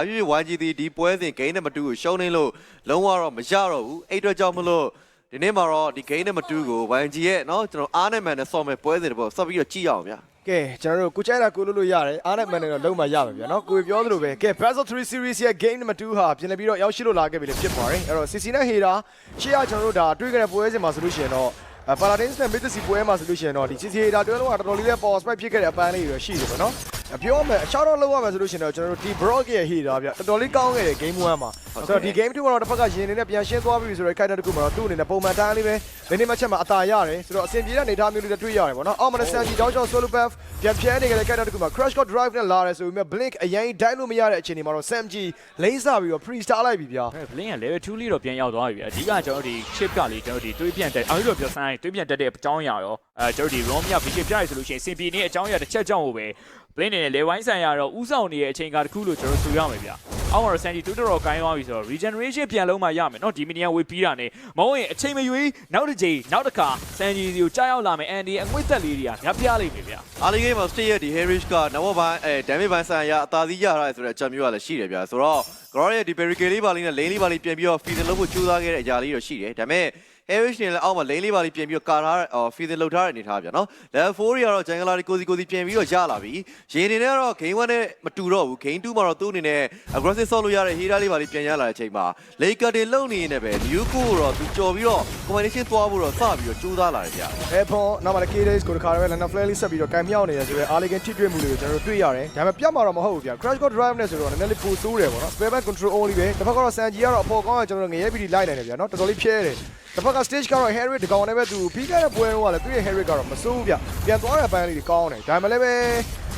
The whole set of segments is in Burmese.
အပြည့် YG ဒီဒီပွဲစဉ် game နဲ့မတူကိုရှုံးနေလို့လုံးဝတော့မရတော့ဘူးအဲ့အတွက်ကြောင့်မလို့ဒီနေ့မှာတော့ဒီ game နဲ့မတူကို YG ရဲ့เนาะကျွန်တော်အားနဲ့မှန်နဲ့ဆော့မဲ့ပွဲစဉ်တစ်ပုဒ်ဆက်ပြီးတော့ကြည့်ရအောင်ဗျာ ကဲကျွန်တော်တို့ကိုကြိုက်တာကိုလို့လို့ရတယ်အားနဲ့မှန်တယ်တော့လုံးမရပါဗျာနော်ကိုပြောသလိုပဲကဲ Battle 3 Series ရဲ့ game number 2ဟာပြင်လည်ပြီးတော့ရောက်ရှိလို့လာခဲ့ပြီလေဖြစ်ပါတယ်အဲ့တော့ CC နဲ့ Hera ရှေ့ကကျွန်တော်တို့ဒါတွေ့ခဲ့တဲ့ပွဲစဉ်မှာဆိုလို့ရှိရင်တော့ Paladins နဲ့ Mythic ပွဲမှာဆိုလို့ရှိရင်တော့ဒီ CC Hera တွဲလုံးကတော်တော်လေးပဲ power spike ဖြစ်ခဲ့တဲ့အပန်းလေးတွေရှိတယ်ပေါ့နော် ပြောမယ်အချောင်းတော့လောက်ရမယ်ဆိုလို့ရှိရင်တော့ကျွန်တော်တို့ဒီ Brock ရဲ့ Hera ဗျတော်တော်လေးကောင်းခဲ့တယ် game 1မှာဆိုတော့ဒီ game 2ကတော့တစ်ဖက်ကရင်နေနဲ့ပြန်ရှင်းသွားပြီဆိုတော့ခိုက်တဲ့တစ်ခုမှာတော့သူ့အနေနဲ့ပုံမှန်တိုင်းလေးပဲဒီနေ့မှချက်မှာအသာရတယ်ဆိုတော့အဆင်ပြေတဲ့အနေအထားမျိုးလေးတွေတွေ့ရတယ်ပေါ့နော်အော်မနဆန်ဂျီတောင်းချောင်း solo buff ပြန်ဖြဲနေကြတဲ့ခိုက်တဲ့တစ်ခုမှာ crash cut drive နဲ့လာတယ်ဆိုပေမဲ့ blink အရင်ဒိုင်းလို့မရတဲ့အခြေအနေမှာတော့ Sam G လိမ့်စားပြီးတော့ free star လိုက်ပြီဗျာဘလင်းက level 2လေးတော့ပြန်ရောက်သွားပြီဗျအဓိကကျွန်တော်တို့ဒီ chip ကလေကျွန်တော်တို့ဒီတွေးပြန်တက်အားလို့ပြောစမ်းတွေးပြန်တက်တဲ့အကြောင်းအရာရောအဲကျွန်တော်တို့ဒီ ROM ရ vision ပြရဆိုလို့ရှိရင်စင်ပြေနေအကြောင်းအရာတစ်ချက်ကြောင့်ဟိုပဲ blink နေနဲ့ level ဝိုင်းဆိုင်ရတော့ဥဆောင်နေတဲ့အချိန်ကတခုလို့ကျွန်တော်ဆိုရမယ်ဗျအောက်မှာ Sandy တူတော်တော်ကိုင်းသွားပြီဆိုတော့ regeneration ပြန်လုံးမှရမယ်เนาะဒီမီနီယံဝေးပြီးတာနေမဟုတ်ရင်အချိန်မရွေးနောက်တစ်ချိန်နောက်တစ်ခါ Sandy စီကိုကြားရောက်လာမယ် Andy အငွေ့သက်လေးတွေကများပြားလိမ့်မယ်ဗျ အားလေးဂိမ်းမှာ stay ရဲ့ဒီ Heritage ကနောက်ပိုင်းအဲ damage ဘိုင်းဆိုင်ရာအသာစီးရတာဆိုတဲ့အချက်မျိုးကလည်းရှိတယ်ဗျာဆိုတော့ Glory ရဲ့ဒီ barricade လေးပါလေးနဲ့ lane လေးပါလေးပြန်ပြီးတော့ feed လုပ်ဖို့ကြိုးစားခဲ့တဲ့အရာလေးတော့ရှိတယ်ဒါပေမဲ့ Heritage နဲ့လည်းအောက်မှာ lane လေးပါလေးပြန်ပြီးတော့ကာထားတဲ့ feed လုပ်ထားတဲ့အနေထားဗျာနော် level 4တွေကတော့ jungle တွေကိုစီကိုစီပြန်ပြီးတော့ရလာပြီရေနေနဲ့ကတော့ game 1နဲ့မတူတော့ဘူး game 2မှာတော့သူ့အနေနဲ့ aggressive ဆော့လို့ရတဲ့ hero လေးပါလေးပြန်ရလာတဲ့အချိန်မှာ Laker တွေလုံနေနေပဲ New ကိုတော့သူကြော်ပြီးတော့ combination သွားဖို့တော့စပြီးတော့ကြိုးစားလာတယ်ဗျာအဲဖော်နောက်မှလည်း K-Days ကိုတခါတည်းပဲ Lana Flare လေးဆက်ပြီးတော့ကံမြောက်နေရဆိုတော့ Arligan ထိတွေ့မှုတွေကိုကျွန်တော်တို့တွေ့ရတယ်ဒါပေမဲ့ပြတ်မှာတော့မဟုတ်ဘူးဗျာ Crash Core Drive နဲ့ဆိုတော့နည်းနည်းလေးပိုဆိုးတယ်ပေါ့နော် Spare back control only ပဲတစ်ဖက်ကတော့ Sanji ကတော့အပေါ်ကောင်းကကျွန်တော်တို့ငရဲပြီးလိုက်နိုင်တယ်ဗျာနော်တော်တော်လေးဖြဲတယ် တစ်ဖက်က stage ကတော့ Harry ဒီကောင်နဲ့ပဲသူပြီးခဲ့တဲ့ပွဲတော့ကလည်းသူ့ရဲ့ Harry ကတော့မစိုးဘူးဗျပြန်သွားတဲ့ဘန်းလေးတွေကောင်းတယ်ဒါပေမဲ့လည်းပဲ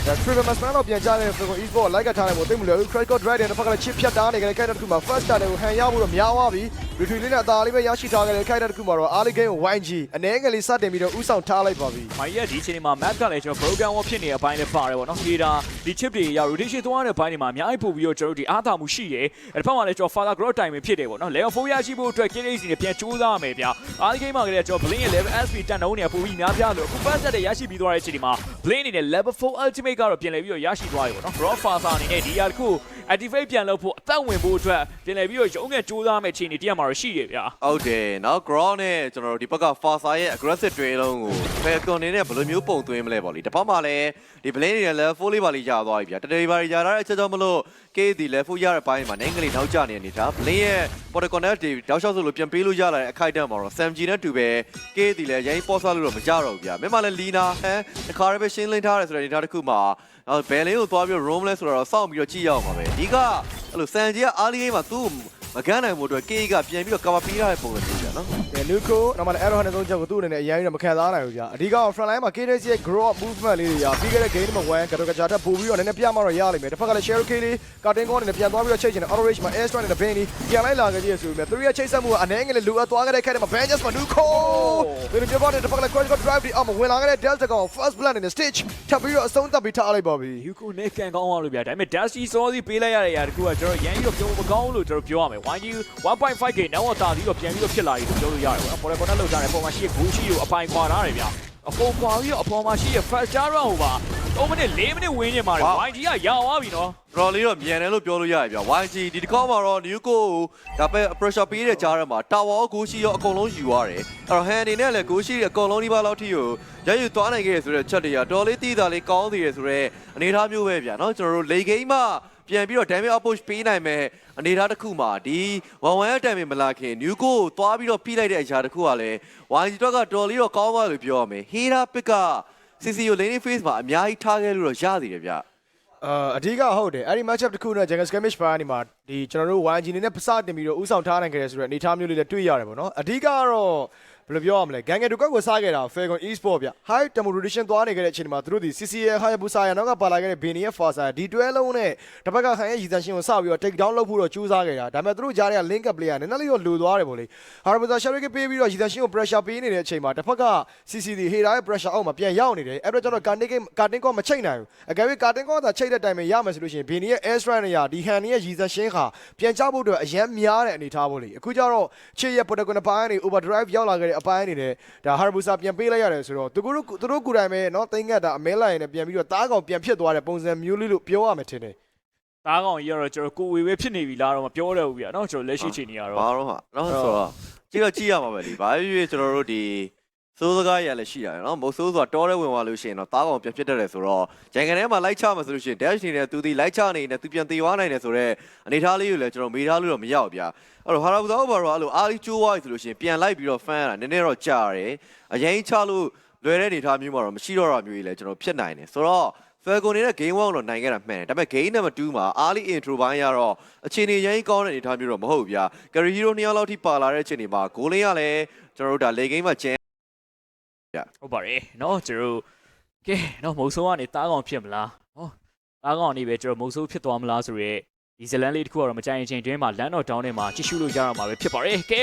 ဒါ Triple Master တော့ပြန်ကြတဲ့ Falcon Esport လိုက်ကထားတယ်မို့တိတ်မလို့ Crash Core Drive နဲ့တစ်ဖက်ကလည်း chip ဖြတ်တားနေကြတဲ့ character တစ်ခုမှာ first star တွေကိုဟန်ရဖို့တော့များသွားပြီ Retreat လေးနဲ့အသာလေးပဲရရှိထားခဲ့တဲ့ character တစ်ခုမှာတော့ Arligan ကို YG အနေငယ်လေးစတင်ပြီးတော့ဥဆောင်ထားလိုက်ပါပြီမိုင်ရဲ့ဒီအချိန်မှာ map ကလည်းကျွန်တော် broken wall ဖြစ်နေတဲ့အပိုင်းလည်းပါတယ်ပေါ့နော်ဒီဒါဒီ chip တွေရ rotation သွားတဲ့ဘိုင်းတွေမှာအများကြီးပို့ပြီးတော့ကျွန်တော်တို့ဒီအားသာမှုရှိတယ်အဲ့ဒီဘက်မှာလည်းကျွန်တော် father growth time ဖြစ်တယ်ပေါ့နော် level 4ရရှိဖို့အတွက် KDC နဲ့ပြန်ကြိုးစားရမယ်ဗျာအားဒီ game မှာကလေးကျွန်တော် blink ရဲ့ level SP တန်တုံးနေပို့ပြီးများပြားလို့အခု first set တွေရရှိပြီးသွားတဲ့အချိန်မှာ blink အနေနဲ့ level 4 ultimate ကတော့ပြန်လည်ပြီးတော့ရရှိသွားပြီပေါ့နော် grow father အနေနဲ့ဒီရတစ်ခု activate ပြန်လုပ်ဖို့အသက်ဝင်ဖို့အတွက်ပြန်လည်ပြီးတော့ရုံးငယ်ကြိုးစားမယ့်အခြေအနေတရက်မှာတော့ရှိတယ်ဗျာဟုတ်တယ်နော် ground နဲ့ကျွန်တော်တို့ဒီဘက်က Fasa ရဲ့ aggressive တွေလုံးကို Falcon နေနဲ့ဘယ်လိုမျိုးပုံသွင်းမလဲပေါ့လေတစ်ဖက်မှာလည်းဒီ blade တွေ level 4လေးပါလေးရသွားပြီဗျာတတေးပါးရထားတဲ့အချက်ကြောင့်မလို့ K ဒီ level 4ရတဲ့ဘိုင်းမှာနိုင်ကလေးနောက်ကျနေတဲ့အနေထား blade ရဲ့ border connect တွေတောက်လျှောက်ဆိုလို့ပြန်ပေးလို့ရလာတဲ့အခိုက်အတန့်မှာတော့ Sam G နဲ့တူပဲ K ဒီလည်းရိုင်းပေါ်ဆလို့တော့မကြတော့ဘူးဗျာမင်းမလည်း Lina ဟမ်တခါတည်းပဲရှင်းလင်းထားတယ်ဆိုတဲ့အနေထားတစ်ခုမှာနောက်ဘယ်လင်းကိုသွားပြီး roam လဲဆိုတော့စောင့်ပြီးတော့ကြည့်ရအောင်ပါပဲအဓိကအဲ့လို Sam G က early game မှာသူ့ မကန်းနိုင်မှုအတွက် K ကပြန်ပြီးတော့ cover ပေးထားတဲ့ပုံစံမျိုးဗျာနော်။အဲနူကိုနောက်မှလည်း arrow နဲ့သုံးချက်ကိုသူ့အနေနဲ့အရင်ကမခံစားနိုင်ဘူးဗျာ။အဓိက front line မှာ KDC ရဲ့ grow up movement လေးတွေရာပြီးခဲ့တဲ့ game မှာ1ကတော့ကကြတဲ့ပို့ပြီးတော့နည်းနည်းပြမှတော့ရလိမ့်မယ်။တစ်ဖက်ကလည်း Cherokee လေးကာတင်ကောအနေနဲ့ပြန်သွားပြီးတော့ချိတ်ချင်တယ် auto rage မှာ air strike နဲ့ Benny ပြန်လိုက်လာခဲ့ကြည့်ရဆိုပေမဲ့သူရဲ့ချိတ်ဆက်မှုကအနည်းငယ်လေးလိုအပ်သွားခဲ့တဲ့ခိုက်တဲ့မှာ Benjas မှာ Nuko ဒီလိုပြောတဲ့တစ်ဖက်ကလည်း Crash Core Drive ဒီအောက်မှာဝင်လာခဲ့တဲ့ Delta ကောင် first blood နဲ့ stage ထပ်ပြီးတော့အဆုံးသတ်ပြီးထားလိုက်ပါပြီ။ယူကိုနဲ့ကန်ကောင်းအောင်လို့ဗျာဒါပေမဲ့ Dusty စောစီပေးလိုက်ရတဲ့ຢာတခုကကျွန်တော်ရန်ကြီးတော့ပြောမကောင်းလို့ကျွန်တော်ပြောရမယ် YU 1.5K နောက်တော့တာပြီးတော့ပြန်ပြီးတော့ဖြစ်လာပြီလို့ပြောလို့ရတယ်ပေါ့။ပေါ်ရပေါ်နဲ့လောက်ကြတယ်ပုံမှန်ရှိဂူရှိကိုအပိုင်ခွာထားတယ်ဗျ။အကုန်ခွာပြီးတော့အပေါ်မှာရှိရဲ့ first star round ဟိုပါ3မိနစ်4မိနစ်ဝင်းနေမှာတယ် YG ကရအောင်ပြီနော်။တော်တော်လေးတော့မြန်တယ်လို့ပြောလို့ရတယ်ဗျ။ YG ဒီတစ်ခေါက်မှာတော့ New Go ကိုဒါပဲ pressure ပေးတဲ့ကြားထဲမှာ tower ကိုဂူရှိရောအကုန်လုံးယူသွားတယ်။အဲ့တော့ hand အနေနဲ့လည်းဂူရှိအကုန်လုံးဒီပါလောက်ထိကိုရယူသွားနိုင်ခဲ့ရဆိုတဲ့ချက်တွေကတော်တော်လေးတည်တာလေးကောင်းသေးရဆိုတော့အနေထားမျိုးပဲဗျာနော်ကျွန်တော်တို့ late game မှာ ပြန်ပြီးတော့ damage outpush ပေးနိုင်မဲ့အနေအထားတစ်ခုမှာဒီ1-1အတန်မမလာခင် New ကိုသွားပြီးတော့ဖိလိုက်တဲ့အရာတစ်ခုကလည်း YG တော့ကတော်လေးတော့ကောင်းသွားလို့ပြောရမယ် Hera pick က CCO lane face မှာအများကြီးထားခဲ့လို့တော့ရသေးတယ်ဗျာအာအဓိကဟုတ်တယ်အဲ့ဒီ matchup တစ်ခုနဲ့ Jungle Skirmish ပိုင်းဒီမှာဒီကျွန်တော်တို့ YG နေနဲ့ပစတင်ပြီးတော့ဥဆောင်ထားနိုင်ခဲ့တယ်ဆိုတော့အနေအထားမျိုးလေးလည်းတွေ့ရတယ်ပေါ့နော်အဓိကကတော့ ဘယ်လိုပြောရမလဲဂန်ငယ်တူကွက်ကိုစားခဲ့တာ Falcon Esport ဗျ High Tempo Rotation သွားနေခဲ့တဲ့အချိန်မှာသူတို့ဒီ CCL Hayabusa ရနောက်ကပါလာခဲ့တဲ့ Bini ရဲ့ Fasa ဒီတွဲလုံးနဲ့တစ်ဖက်ကခိုင်ရဲ့ရည်စံရှင်ကိုစပြီးတော့ take down လုပ်ဖို့တော့ကြိုးစားခဲ့တာဒါပေမဲ့သူတို့ကြားထဲက link up player နည်းနည်းလေးတော့လိုသွားတယ်ပေါ့လေ Hayabusa Shariki ပေးပြီးတော့ရည်စံရှင်ကို pressure ပေးနေတဲ့အချိန်မှာတစ်ဖက်က CCD Hera ရဲ့ pressure အောက်မှာပြန်ရောက်နေတယ်အဲ့တော့ကျွန်တော် Kartin Kartin ကမချိတ်နိုင်ဘူးအကယ်၍ Kartin ကသာချိတ်တဲ့တိုင်ပဲရမယ်ဆိုလို့ရှိရင် Bini ရဲ့ air strike နဲ့ရဒီ hand ရဲ့ရည်စံရှင်ခါပြန်ချဖို့အတွက်အရန်များတဲ့အနေထားပေါ့လေအခုကျတော့ချေရဲ့ protocol အပိုင်းကနေ overdrive ရောက်လာခဲ့တအပိုင်းအနေနဲ့ဒါ Hayabusa ပြန်ပေးလိုက်ရတယ်ဆိုတော့သူတို့သူတို့ကိုယ်တိုင်ပဲเนาะသိငတ်တာအမဲလိုက်ရင်လည်းပြန်ပြီးတော့တားကောင်ပြန်ဖြစ်သွားတဲ့ပုံစံမျိုးလေးလို့ပြောရမယ်ထင်တယ် သားကောင်ကြီးကတော့ကျွန်တော်ကိုဝေပဲဖြစ်နေပြီလားတော့မပြောတော့ဘူးဗျာနော်ကျွန်တော်လက်ရှိချိန်နေရတော့ ဘာတော့ဟာနော်ဆိုတော့ကြည့်တော့ကြည့်ရမှာပဲလीဘာဖြစ်ဖြစ်ကျွန်တော်တို့ဒီ စိုးစကားရလည်းရှိရတယ်နော်မဟုတ်ဆိုးဆိုတာတောထဲဝင်သွားလို့ရှိရင်တော့တားကောင်ပြန်ဖြစ်တတ်တယ်ဆိုတော့ဂျန်ကန်ထဲမှာလိုက်ချမှာဆိုလို့ရှိရင် dash နေနဲ့သူဒီလိုက်ချနေနဲ့သူပြန်သေးသွားနိုင်တယ်ဆိုတော့အနေထားလေးကိုလည်းကျွန်တော်မေးထားလို့တော့မရဘူးဗျာအဲ့တော့ဟာရာဘူဇာဘာတော့အဲ့လိုအားကြီးကျိုးသွားပြီဆိုလို့ရှိရင်ပြန်လိုက်ပြီးတော့ fan ရတာနည်းနည်းတော့ကြာတယ်အရင်ချလို့လွယ်တဲ့အနေထားမျိုးမှာတော့မရှိတော့တာမျိုးကြီးလည်းကျွန်တော်ဖြစ်နိုင်တယ်ဆိုတော့ Falcon နေတဲ့ game 1တော့နိုင်ခဲ့တာမှန်တယ်ဒါပေမဲ့ game number 2မှာ early intro ဘိုင်းရတော့အခြေအနေရင်းကောင်းတဲ့အနေအထားမျိုးတော့မဟုတ်ဘူးဗျာ carry hero နှစ်ယောက်လောက်ထိပါလာတဲ့အချိန်ဒီမှာ goal လေးကလည်းကျွန်တော်တို့ဒါ late game မှာ ကျန်ဟုတ်ပါတယ်နော်ကျွန်တော်တို့ကဲနော်မုံဆိုးကနေတားကောင်ဖြစ်မလားဟောတားကောင်နေပဲကျွန်တော်မုံဆိုးဖြစ်သွားမလားဆိုရဲဒီဇလန်လေးတစ်ခုကတော့မကြိုင်ချင်းတွင်းမှာလန်တော့ဒေါင်းထဲမှာကြည့်ရှုလို့ရတော့မှာပဲဖြစ်ပါတယ်ကဲ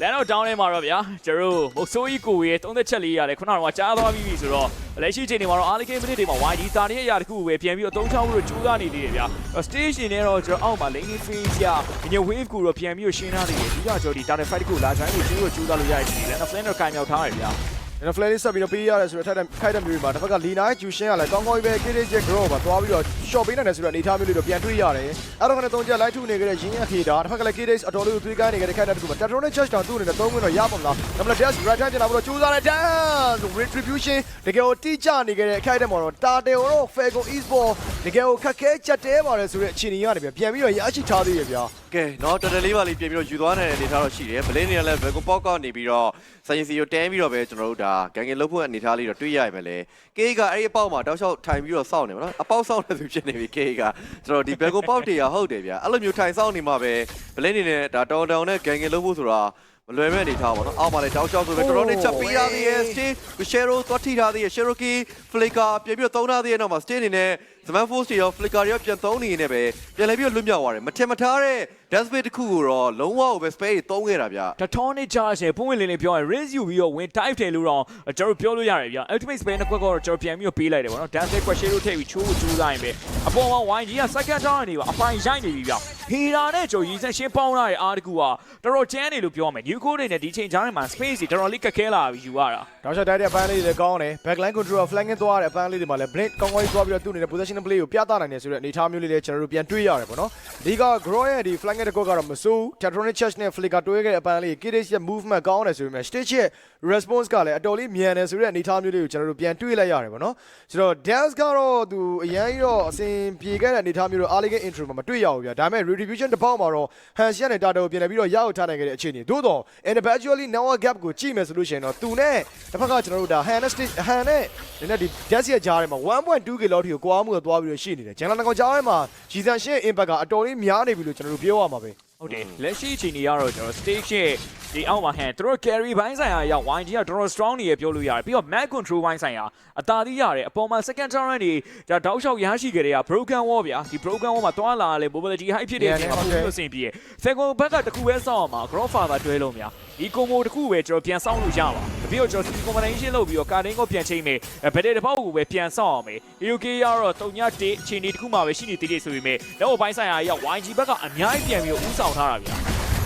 လန်တော့ဒေါင်းထဲမှာတော့ဗျာကျွန်တော်တို့မုံဆိုးကြီးကိုရဲ့သုံးသက်ချက်လေးရတယ်ခုနကတော့ကြားသွားပြီးပြီဆိုတော့လက်ရှိချိန်တွေမှာတော့အားလီဂိမ်းမိနစ်တွေမှာ YD တာနေရတဲ့ခုပဲပြန်ပြီးတော့သုံးချောင်းလို့ကြိုးစားနေသေးတယ်ဗျာ stage ရှင်နဲ့တော့ကျွန်တော်အောက်မှာ lane phase ရဒီ wave ကိုတော့ပြန်ပြီးတော့ရှင်းထားသေးတယ်ဒီကကျွန်တော်ဒီ target fight ကိုလာချိုင်းကိုကျိုးလို့ကြိုးစားလို့ရတယ်ဒီလန်တော့ flame တော့ကင်မြောက်ထားတယ်ဗျာကျွ နော်ဖလဲလေးဆက်ပြီးတော့ပေးရတယ်ဆိုတော့ထိုက်တဲ့ထိုက်တဲ့မျိုးတွေမှာတစ်ဖက်ကလီနာဂျူရှင်းကလည်းကောင်းကောင်းပဲ KD Jack Grow ပါသွားပြီးတော့ short ပေးနိုင်တယ်ဆိုတော့အနေထားမျိုးတွေတော့ပြန်တွေ့ရတယ်အဲ့တော့ခဏသုံးချက် light ထုနေကြတဲ့ရင်းရခေတာတစ်ဖက်ကလည်း KD အတော်လေးကိုသွေးကားနေကြတဲ့ခက်တဲ့တူမှာ Tetron နဲ့ Church တောင်သူ့အနေနဲ့သုံးခွင့်တော့ရပါမလားဒါမှမဟုတ် Dash Right Hand ပြန်လာပြီးတော့ကြိုးစားတဲ့ Dance Retribution တကယ်ကိုတိကျနေကြတဲ့ခက်တဲ့မှာတော့ Tartel တော့ Fago Esport တကယ်ကိုခက်ခဲချက်တဲပါတယ်ဆိုတဲ့အခြေအနေကနေပြန်ပြီးတော့ရရှိထားသေးရဗျာကဲနော်တော်တော်လေးပါလေးပြင်ပြီးတော့ယူသွားနိုင်တဲ့အနေထားတော့ရှိတယ်ဘလင်းနေရလဲ Vago Pop ကနေပြီးတော့ Science ကိုတန်းပြီးတော့ပဲကျွန်တော်တို့ဒါဂန်ဂင်လုတ်ဖို့အနေအထားလေးတော့တွေးရရမယ်လေကေကအဲ့ဒီအပေါက်မှာတောက်လျှောက်ထိုင်ပြီးတော့စောင့်နေပါတော့အပေါက်စောင့်နေသူဖြစ်နေပြီကေကကျွန်တော်ဒီ Vegan Pop တွေကဟုတ်တယ်ဗျာအဲ့လိုမျိုးထိုင်စောင့်နေမှာပဲဗလင်းနေနဲ့ဒါတောင်တောင်နဲ့ဂန်ဂင်လုတ်ဖို့ဆိုတာမလွယ်မဲ့အနေထားပါတော့အောက်မှာလည်းတောက်လျှောက်ဆိုပဲတော်တော်လေးချက်ပေးရသေးရဲ့ stay shero သွားထိထားသေးရဲ့ cherokee flicker ပြင်ပြီးတော့သုံးထားသေးရဲ့နောက်မှာ stay အနေနဲ့ Zaman Force တွေရော flicker တွေရောပြန်သုံးနေနေပဲပြန်လဲပြီးတော့လွတ်မြောက်သွားတယ်မထင်မထားတဲ့ dash bait တစ်ခုကိုတော့လုံးဝကိုပဲ space တွေသုံးခဲ့တာဗျတထောင်းနဲ့ကြားရှင်ပုံဝင်လင်းလေးပြောရင် raise ယူပြီးတော့ win dive တယ်လို့တော့ကျွန်တော်ပြောလို့ရတယ်ဗျာ ultimate spell နဲ့ကွက်ကတော့ကျွန်တော်ပြန်ပြီးတော့ပေးလိုက်တယ်ဗောနော် dance question လို့ထည့်ပြီးချိုးချိုးစားရင်ပဲအပေါ်မှာ YG က second down နေပါအပိုင်ရိုက်နေပြီဗျာ Hera နဲ့ကျွန်တော်ရည်စက်ရှင်းပေါင်းလာတဲ့အားတကူကတော်တော်ကျန်းနေလို့ပြောမယ် new code တွေနဲ့ဒီချိန်ကြားထဲမှာ space တွေတော်တော်လေးကက်ခဲလာပြီးယူရတာတောက်ချက်တိုက်တဲ့အပန်းလေးတွေလည်းကောင်းတယ် backline control flanking သွားတဲ့အပန်းလေးတွေမှာလည်း blink ကောင်းကောင်းကြီးသွားပြီးတော့သူ့အနေနဲ့ position play ကိုပြသနိုင်တယ်ဆိုတဲ့အနေအထားမျိုးလေးလည်းကျွန်တော်တို့ပြန်တွေ့ရတယ်ပေါ့နော်အဓိက grow ရဲ့ဒီ flanking တစ်ခုကတော့မစိုး tetronic church နဲ့ flicker တွဲခဲ့တဲ့အပန်းလေး kiddish ရဲ့ movement ကောင်းတယ်ဆိုပေမဲ့ stage ရဲ့ response ကလည်းအတော်လေးမြန်တယ်ဆိုတဲ့အနေအထားမျိုးလေးကိုကျွန်တော်တို့ပြန်တွေ့လိုက်ရတယ်ပေါ့နော်ဆိုတော့ dance ကတော့သူအရန်ကြီးတော့အစဉ်ပြေခဲ့တဲ့အနေအထားမျိုးတော့ early game intro မှာမတွေ့ရဘူးဗျာဒါပေမဲ့ retribution တစ်ပေါက်မှာတော့ hans ရနဲ့ data ကိုပြန်လည်ပြီးတော့ရအောင်ထားနိုင်ခဲ့တဲ့အခြေအနေသို့တော့ individually now gap ကိုကြည့်မယ်ဆိုလို့ရှိရင်တော့သူနဲ့တစ်ဖက်ကကျွန်တော်တို့ဒါ han နဲ့ stage han နဲ့နည်းနည်းဒီ dance ရဲ့ကြားထဲမှာ 1.2k လောက်ထိကိုကွာမှုကိုသွားပြီးတော့ရှိနေတယ်ဂျန်လာကောင်ကြားထဲမှာဂျီဆန်ရှင်း impact ကအတော်လေးများနေပြီလို့ကျွန်တော်တို့ပြောရမှာပဲ ဟုတ်တယ်လက်ရှိအချိန်ကြီးကတော့ကျွန်တော် stage ရဲ့ဒီအောက်မှာဟန်သူတို့ carry ဘိုင်းဆိုင်ရာရောက် YG ကတော်တော် strong နေရပြောလို့ရတယ်ပြီးတော့ map control ဘိုင်းဆိုင်ရာအသာသီးရတယ်အပေါ်မှာ second turn နေဒါတောက်လျှောက်ရရှိကြတဲ့က broken wall ဗျာဒီ broken wall မှာတွားလာလဲ mobility high ဖြစ်တဲ့အချိန်မှာပုံလို့အဆင်ပြေတယ် Falcon ဘက်ကတခုပဲစောင့်အောင်မှာ Grandfather တွဲလုံးဗျာဒီ combo တခုပဲကျွန်တော်ပြန်စောင့်လို့ရပါပြီးတော့ကျွန်တော် combination လုပ်ပြီးတော့ carding ကိုပြန်ချိန်မယ်ဘယ်တဲ့တစ်ပေါက်ကိုပဲပြန်စောင့်အောင်မယ် UK ကတော့တုံညတေးအချိန်ဒီတခုမှပဲရှိနေသေးတယ်ဆိုပေမဲ့လက်ဝပိုင်းဆိုင်ရာရောက် YG ဘက်ကအများကြီးပြန်ပြီးဥဆောထားတာဗျာ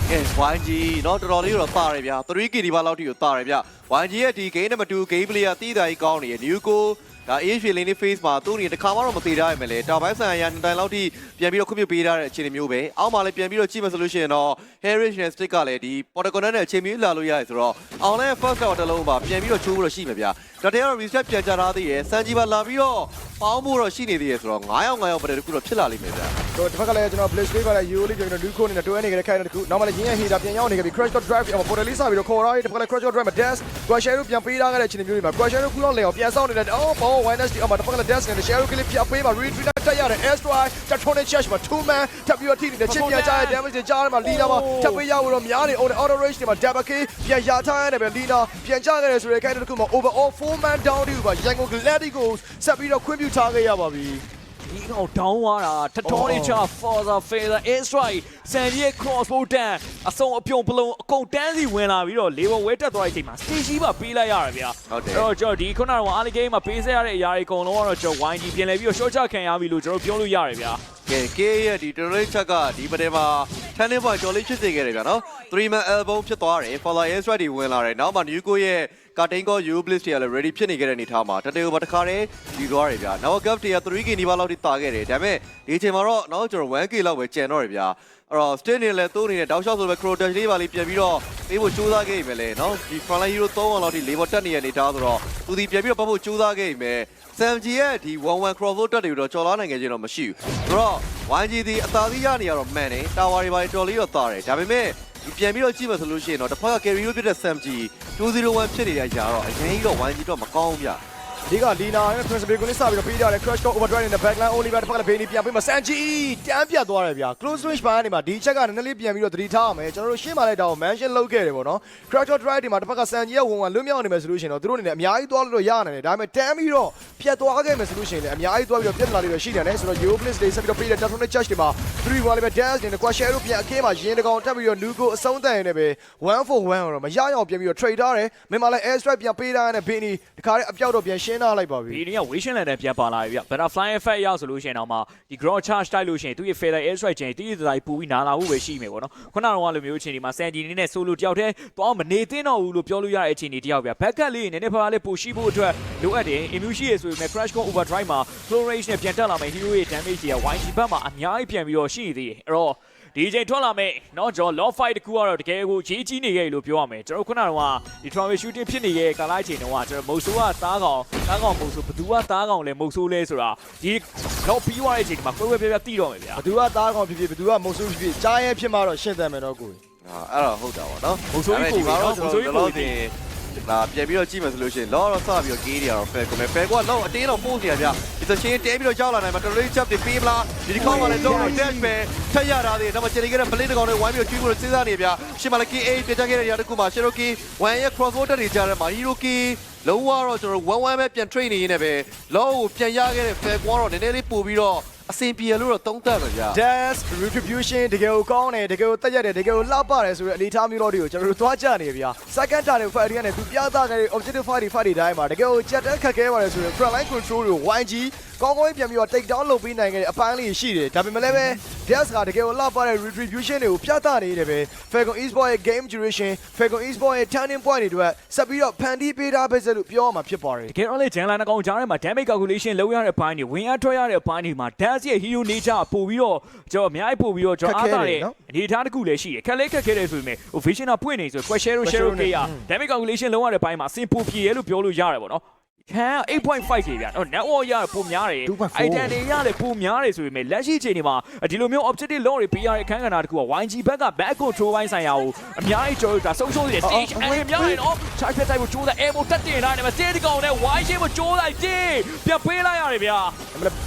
ကဲ YG เนาะတော်တော်လေးတော့တာတယ်ဗျ 3k ဒီပါလောက်ထိကိုတာတယ်ဗျ YG ရဲ့ဒီ game number 2 game player တီးတာကြီးကောင်းနေရ new go ဒါ AH lane လေး face မှာသူ့အနေနဲ့တစ်ခါမှတော့မသေးတာရမယ်လေတောင်ပိုင်းဆိုင်ရာနှစ်တိုင်လောက်ထိပြန်ပြီးတော့ခွင့်ပြုပေးထားတဲ့အခြေအနေမျိုးပဲအောက်မှာလည်းပြန်ပြီးတော့ကြည့်မှဆိုလို့ရှိရင်တော့ Heritage နဲ့ Stick ကလည်းဒီ Protocol နဲ့အချိန်မီလာလို့ရတယ်ဆိုတော့ online first tower တစ်လုံးပါပြန်ပြီးတော့ချိုးဖို့တော့ရှိမှာဗျ ဒါတည်းကတော့ reset ပြန်ကြထားသေးရယ်စန်ဂျီပါလာပြီးတော့ပေါင်းဖို့တော့ရှိနေသေးရယ်ဆိုတော့9ယောက်9ယောက်ပဲတခုတော့ဖြစ်လာလိမ့်မယ်ဗျတော့တစ်ဖက်ကလည်းကျွန်တော် Blaze Play ကလည်း Euro လေးကျွန်တော် Duco နဲ့တွဲနေကြတဲ့ခိုင်တဲ့တခုနောက်မှလည်းရင်းရဲ့ Heater ပြန်ရောက်နေကြပြီ Crash Dot Drive အပေါ် Portal လေးစပြီးတော့ခေါ်ထားပြီးတစ်ဖက်ကလည်း Crash Dot Drive မှာ Dash Crusher တို့ပြန်ပေးထားခဲ့တဲ့အခြေအနေမျိုးတွေမှာ Crusher တို့ကူတော့လေအောင်ပြန်ဆောင်နေတဲ့အော်ဘော Winers ဒီအမတစ်ဖက်ကလည်း Dash နဲ့ Shadow ကလေးပြပေးမှာ Retreat တက်ရတဲ့ S Drive Tetronic Charge မှာ2 man ထပ်ပြီးတော့ထိနေတဲ့ချစ်ပြန်ကြတဲ့ damage တွေကြားထဲမှာ Lina မှာထပ်ပေးရလို့များနေ Auto Rage တွေမှာ Double K ပြန်ရထားရတယ်ပဲ Lina ပြန်ကြခဲ့တယ်ဆိုတဲ့ခိုင်တဲ့တခုမှာ Overall 4 man down ဒီပါရန်ကုန် Gladiators ဆက်ပြီးတော့ခွင့်ပြုထားခဲ့ရပါပြီ ဒီကောင် down သွားတာထထောနေချ Forza Fader Air Strike စန်ရဲ့ crossbow တန်အစုံအပြုံပလုံးအကုန်တန်းစီဝင်လာပြီးတော့လေဘောဝဲတက်သွားတဲ့အချိန်မှာ stage ကြီးပါပေးလိုက်ရတယ်ဗျာဟုတ်တယ်အဲ့တော့ကျွန်တော်ဒီခုနကအားလီဂိမ်းမှာပေးဆက်ရတဲ့အရာတွေအကုန်လုံးကတော့ကျွန်တော် YG ပြင်လဲပြီးတော့ short ချခံရပြီလို့ကျွန်တော်ပြောလို့ရတယ်ဗျာကဲ K ရဲ့ဒီ terrorist check ကဒီပတဲမှာ turning point ကျော်လေးဖြစ်စေခဲ့တယ်ဗျာနော်3 man elbow ဖြစ်သွားတယ် follow air strike တွေဝင်လာတယ်နောက်မှ Nuko ရဲ့ cutting call u bliss တွေကလည်း ready ဖြစ်နေခဲ့တဲ့အနေထားမှာတတေ over တခါတည်းဒီသွားတယ်ဗျာနောက် gap တွေက 3k နီးပါးလောက်ထိတာခဲ့တယ်ဒါပေမဲ့ဒီအချိန်မှာတော့နောက်ကျွန်တော် 1k လောက်ပဲကျန်တော့တယ်ဗျာအဲ့တော့ stay နေလဲတိုးနေတဲ့တောက်လျှောက်ဆိုပဲ crow dash လေးပါလေးပြန်ပြီးတော့ပေးဖို့ကြိုးစားခဲ့ပြီလေနော်ဒီ front line hero 3အောင်လောက်ထိ label တက်နေတဲ့အနေထားဆိုတော့သူဒီပြန်ပြီးတော့ပတ်ဖို့ကြိုးစားခဲ့ပြီ SMG ရဲ့ဒီ11 crossover တက်တွေတော့ကျော်လာနိုင်ခဲ့ခြင်းတော့မရှိဘူးဆိုတော့ YG ဒီအသာသီးရနေရတော့မှန်တယ်တာဝါတွေပါတော်လေးတော့တာတယ်ဒါပေမဲ့ဒီ ပြန်ပြီးတော့ကြည့်မှဆိုလို့ရှိရင်တော့တစ်ဖက်က carry လို့ဖြစ်တဲ့ SMG 201ဖြစ်နေတဲ့ຢာတော့အရင်ကြီးတော့ YG တော့မကောင်းဘူးဗျ ဒီကလီနာနဲ့ principal ကိုလည်းစပြီးတော့ပေးကြတယ် crash call overdrive နဲ့ backline only ပဲတစ်ဖက်ကလည်းဘေးနီပြန်ပေးမှာစန်ဂျီတန်းပြတ်သွားတယ်ဗျာ close range ပိုင်းကနေမှာဒီချက်ကနည်းနည်းလေးပြန်ပြီးတော့သတိထားအောင်မယ်ကျွန်တော်တို့ရှင်းပါလိုက်တာကို mention လုပ်ခဲ့တယ်ပေါ့နော် crash call drive ဒီမှာတစ်ဖက်ကစန်ဂျီရဲ့ဝင်ဝင်လွတ်မြောက်နေမယ်ဆိုလို့ရှိရင်တော့သူတို့အနေနဲ့အများကြီးသွားလို့ရနိုင်တယ်ဒါပေမဲ့တန်းပြီးတော့ပြတ်သွားခဲ့မယ်ဆိုလို့ရှိရင်လည်းအများကြီးသွားပြီးတော့ပြတ်လာလိမ့်မယ်ရှိတယ်နဲ့ဆိုတော့ Euro Blitz လေးဆက်ပြီးတော့ပေးတဲ့ Tatron Charge ဒီမှာ3 1လေးပဲ dash နဲ့ Quad Share တို့ပြန်အခင်းမှာရင်တကောင်တက်ပြီးတော့ Nuko အဆုံးတန်ရနေပဲ1 for 1တော့မရရအောင်ပြန်ပြီးတော့ trade ထားတယ်မင်းမလည်း air strike ပြန်ပေးထားတဲ့ Benny ဒီခါလေးအပြောက်တော့ပြန်ရှင်းထားလိုက်ပါပြီဒီနေ့က Vision Land နဲ့ပြန်ပါလာပြီဗျ Butterfly Effect ရောက်ဆိုလို့ရှိရင်တော့မှဒီ Grow Charge တိုက်လို့ရှိရင်သူရဲ့ Feather Air Strike ချင်းတီးတီးတိုင်းပူပြီးနာလာမှုပဲရှိမယ်ပေါ့နော်ခုနကတော့လိုမျိုးအချိန်ဒီမှာ Sandy နေနဲ့ solo တယောက်တည်းတော့မနေသင့်တော့ဘူးလို့ပြောလို့ရတဲ့အချိန်ဒီတယောက်ဗျ Backup လေးနည်းနည်းပါးပါးလေးပိုရှိဖို့အတွက်လိုအပ်တယ် Immune ရှိရဆိုပေမဲ့ Crash Core Overdrive မှာ Flow Range နဲ့ပြန်တက်လာမယ် Hero ရဲ့ damage တွေက YG ဘက်မှာအများကြီးပြန်ပြီးတော့ရှိနေသေးတယ်အဲ့တော့ ဒီချိန်ထွက်လာမယ်เนาะကျွန်တော် low fight တကူကတော့တကယ်ကိုကြီးကြီးနေခဲ့လို့ပြောရမယ်ကျွန်တော်ခုနကတော့ဒီ travel shooting ဖြစ်နေတဲ့ကာလာချိန်တုန်းကကျွန်တော်မုတ်ဆိုးကသားကောင်သားကောင်မုတ်ဆိုးဘသူကသားကောင်လဲမုတ်ဆိုးလဲဆိုတာဒီတော့ပြီးသွားတဲ့အချိန်ဒီမှာကွဲကွဲပြားပြားတိတော့မယ်ဗျာ ဘသူကသားကောင်ဖြစ်ဖြစ်ဘသူကမုတ်ဆိုးဖြစ်ဖြစ်ကြားရဲဖြစ်မှတော့ရှင်းတယ်မယ်တော့ကို အာအဲ့တော့ဟုတ်တာပါနော် မုတ်ဆိုးကြီးကို ဒီမှာတော့ မုတ်ဆိုးကြီးကို ကျွန်တော်တို့ ဒါပြန်ပြီးတော့ကြည့်မယ်ဆိုလို့ရှိရင်လောတော့စပြီးတော့ဂေးတွေကတော့ fair ကိုမယ် fair ကတော့အတင်းတော့ပို့စီရဗျဒီသချင်းတဲပြီးတော့ကြောက်လာနိုင်မှာတော်တော်လေးချက်တွေပေးမလားဒီကောင်းပါလေလုံးတော့ dash ပဲထက်ရတာတွေတော့မချင်နေခဲ့တဲ့ blade တကောင်တွေဝိုင်းပြီးတော့ကျွေးဖို့စဉ်းစားနေဗျရှင်းမလား KA ပြချခဲ့တဲ့နေရာတစ်ခုမှာ Cherokee 1ရဲ့ crossbow တက်တွေကြားထဲမှာ Hiroki လုံးဝတော့ကျွန်တော်1 1ပဲပြန် train နေရင်းနဲ့ပဲလောကိုပြန်ရခဲ့တဲ့ fair ကတော့နည်းနည်းလေးပို့ပြီးတော့ အဆင်ပြေလို့တော့သုံးသပ်မှာဗျ Dash retribution တကယ်ကိုကောင်းတယ်တကယ်ကိုတက်ရတယ်တကယ်ကိုလှပတယ်ဆိုတဲ့အနေအထားမျိုးတော့တွေကိုကျွန်တော်တို့သွားကြနေဗျာ second target fight တွေကနေသူပြသခဲ့တဲ့ objective fight တွေ fight တွေတိုင်းမှာတကယ်ကိုကြက်တက်ခက်ခဲပါတယ်ဆိုရင် front line control တွေကို YG ကောင်းကောင်းပြန်ပြီးတော့ take down လုပ်ပေးနိုင်ခဲ့တဲ့အပိုင်းလေးရှိတယ်ဒါပေမဲ့လည်းပဲ Dash ကတကယ်ကိုလှပတဲ့ retribution တွေကိုပြသနေတယ်ပဲ Falcon Esports ရဲ့ game duration Falcon Esports ရဲ့ turning point တွေအတွက်ဆက်ပြီးတော့ဖန်တီးပေးထားပဲလို့ပြောရမှာဖြစ်ပါတယ်တကယ်တော့လေဂျန်လာနှကောင်ကြားထဲမှာ damage calculation လုပ်ရတဲ့ဘိုင်းတွေဝင်အားထွက်ရတဲ့ဘိုင်းတွေမှာ dash ရဲ့ hero nature ပို့ပြီးတော့ကျွန်တော်အများကြီးပို့ပြီးတော့ကျွန်တော်အားသာတဲ့အနေအထားတစ်ခုလည်းရှိတယ်ခက်လေးခက်ခဲတယ်ဆိုပေမဲ့ဟို vision ကပွင့်နေဆို question share share က damage calculation လုပ်ရတဲ့ဘိုင်းမှာစင်ပိုပြေရလို့ပြောလို့ရတယ်ပေါ့နော် ခံ8.5ကြီးဗျာတော့ network ရပုံများတယ်2.4 item တွေရတယ်ပုံများတယ်ဆိုပေမဲ့လက်ရှိချိန်တွေမှာဒီလိုမျိုး objective law တွေပေးရတဲ့အခန်းကဏ္ဍတစ်ခုက YG ဘက်က back control ဘိုင်းဆိုင်ရာကိုအများကြီးကြော်ဒါဆုံးရှုံးနေတယ် stage အရင်များတယ်နော် charge ဖက်တိုက်ကိုကြိုးစား air ကိုတက်တင်လာတယ်မှာ stage ကောင်နဲ့ YG ကိုကြိုးလိုက်တယ်ပြန်ပေးလိုက်ရတယ်ဗျာ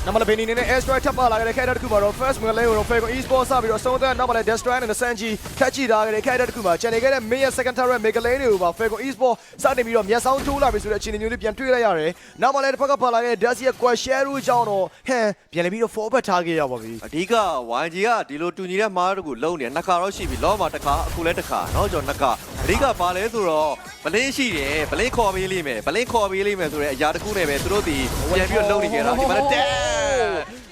နမလဘင်းနေနဲ့ air strike ထပ်ပါလာခဲ့တဲ့ခိုက်တာတစ်ခုမှာတော့ first move လေးကိုတော့ Falcon Esports စပြီးတော့ဆုံးသက်နောက်မှာလည်း Destroy နဲ့ Sanji ထက်ကြည့်ထားခဲ့တဲ့ခိုက်တာတစ်ခုမှာကျန်နေခဲ့တဲ့ main ရဲ့ second turret Mega Lane တွေကိုပါ Falcon Esports စတင်ပြီးတော့မျက်စောင်းထိုးလာပြီဆိုတဲ့အခြေအနေမျိုးလေးပြန်တွေ့လိုက်ရတယ်နောက်မှာလည်းတစ်ဖက်ကပါလာခဲ့တဲ့ Dusty ရဲ့ Question တို့ကြောင့်တော့ဟန်ပြန်လည်းပြီးတော့ forward ထားခဲ့ရပါပြီ အဓိက YG ကဒီလိုတူညီတဲ့မားတို့ကိုလုံးနေနှစ်ခါတော့ရှိပြီလောမှာတစ်ခါအခုလည်းတစ်ခါเนาะကျွန်တော်နှစ်ခါအဓိကဘာလဲဆိုတော့ဗလင်းရှိတယ်ဗလင်းခေါ်ပေးလိမ့်မယ်ဗလင်းခေါ်ပေးလိမ့်မယ်ဆိုတဲ့အရာတစ်ခုနဲ့ပဲသူတို့ဒီပြန်ပြီးတော့လုံးနေကြတာဒီမှာလည်းတဲ